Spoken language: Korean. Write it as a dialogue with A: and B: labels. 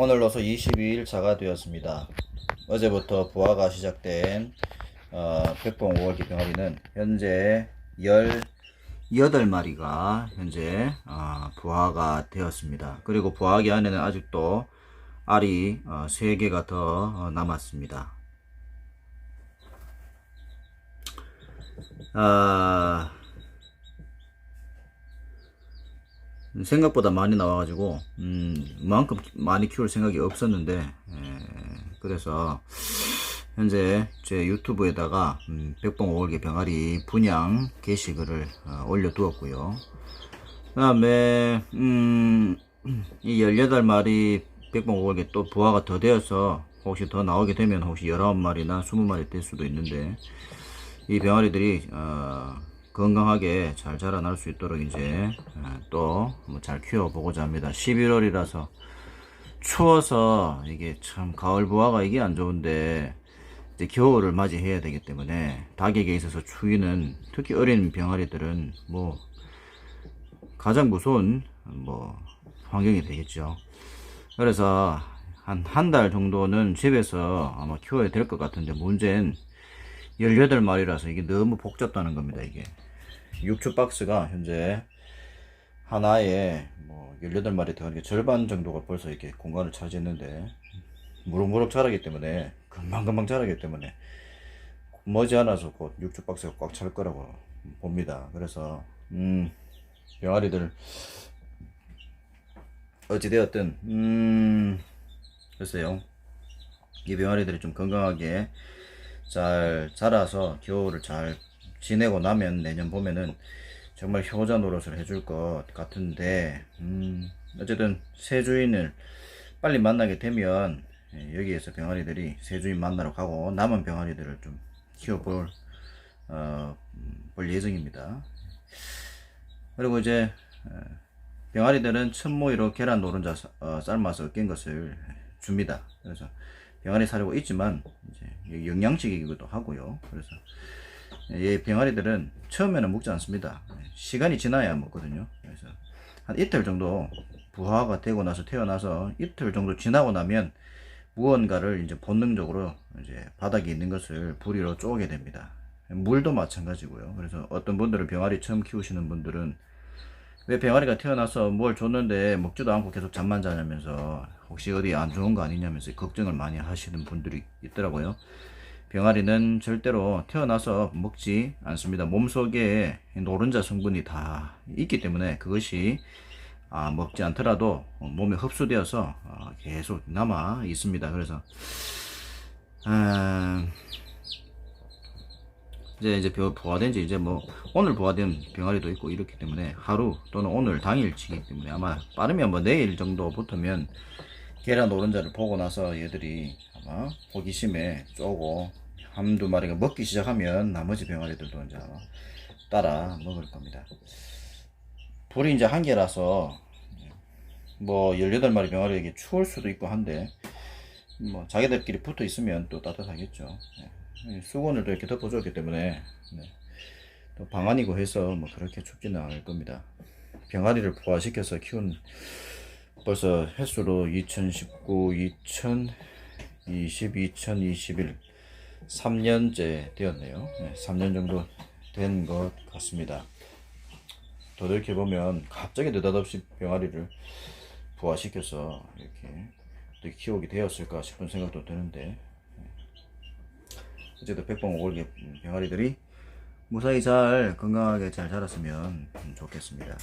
A: 오늘로서 22일차가 되었습니다. 어제부터 부화가 시작된 어, 백봉 5월 기 병아리는 현재 18마리가 현재 어, 부화가 되었습니다. 그리고 부화기 안에는 아직도 알이 어, 3개가 더 어, 남았습니다. 아, 생각보다 많이 나와가지고 음, 만큼 많이 키울 생각이 없었는데 에, 그래서 현재 제 유튜브에다가 음, 백봉 5월개 병아리 분양 게시글을 어, 올려두었고요. 그 다음에 음, 이 18마리 백봉 5월개 또 부화가 더 되어서 혹시 더 나오게 되면 혹시 19마리나 20마리 될 수도 있는데 이 병아리들이 어, 건강하게 잘 자라날 수 있도록 이제 또 잘 키워보고자 합니다. 11월이라서 추워서 이게 참 가을 부화가 이게 안 좋은데 이제 겨울을 맞이해야 되기 때문에 닭에게 있어서 추위는 특히 어린 병아리들은 뭐 가장 무서운 뭐 환경이 되겠죠. 그래서 한 한 달 정도는 집에서 아마 키워야 될 것 같은데 문제는 18마리라서 이게 너무 복잡다는 겁니다, 이게. 육축 박스가 현재 하나에 뭐 18마리 들어가니까 절반 정도가 벌써 이렇게 공간을 차지했는데 무럭무럭 자라기 때문에 금방금방 자라기 때문에 머지않아서 곧 육축 박스가 꽉 찰 거라고 봅니다. 그래서 음 병아리들 어찌되었든 음 글쎄요 이 병아리들이 좀 건강하게 잘 자라서 겨울을 잘 지내고 나면 내년 봄에는 정말 효자 노릇을 해줄 것 같은데 음 어쨌든 새 주인을 빨리 만나게 되면 예, 여기에서 병아리들이 새 주인 만나러 가고 남은 병아리들을 좀 키워볼 어, 음, 볼 예정입니다. 그리고 이제 어, 병아리들은 첫모이로 계란 노른자 사- 어, 삶아서 깬 것을 줍니다. 그래서 병아리 사려고 있지만 이제 영양식이기도 하고요. 그래서 이 병아리들은 처음에는 먹지 않습니다. 시간이 지나야 먹거든요. 그래서 한 이틀 정도 부화가 되고 나서 태어나서 이틀 정도 지나고 나면 무언가를 이제 본능적으로 이제 바닥에 있는 것을 부리로 쪼게 됩니다. 물도 마찬가지고요. 그래서 어떤 분들은 병아리 처음 키우시는 분들은 왜 병아리가 태어나서 뭘 줬는데 먹지도 않고 계속 잠만 자냐면서 혹시 어디 안 좋은 거 아니냐면서 걱정을 많이 하시는 분들이 있더라고요. 병아리는 절대로 태어나서 먹지 않습니다. 몸속에 노른자 성분이 다 있기 때문에 그것이 아, 먹지 않더라도 몸에 흡수되어서 어, 계속 남아 있습니다. 그래서 아, 이제 이제 벼- 부화된 지 이제 뭐 오늘 부화된 병아리도 있고 이렇기 때문에 하루 또는 오늘 당일치기 때문에 아마 빠르면 뭐 내일 정도부터면 계란 노른자를 보고 나서 얘들이 아마 호기심에 쪼고 한두 마리가 먹기 시작하면 나머지 병아리들도 이제 아마 따라 먹을 겁니다. 불이 이제 한 개라서 뭐 18마리 병아리에게 추울 수도 있고 한데 뭐 자기들끼리 붙어 있으면 또 따뜻하겠죠. 네. 수건을 또 이렇게 덮어줬기 때문에 네. 또 방안이고 해서 뭐 그렇게 춥지는 않을 겁니다. 병아리를 부화시켜서 키운 벌써 횟수로 2019, 2020, 2021 3년째 되었네요. 네, 3년 정도 된 것 같습니다. 더들켜 보면 갑자기 느닷없이 병아리를 부화시켜서 이렇게 또 키우게 되었을까 싶은 생각도 드는데 네. 어쨌든 백봉 오골개 병아리들이 무사히 잘 건강하게 잘 자랐으면 좋겠습니다.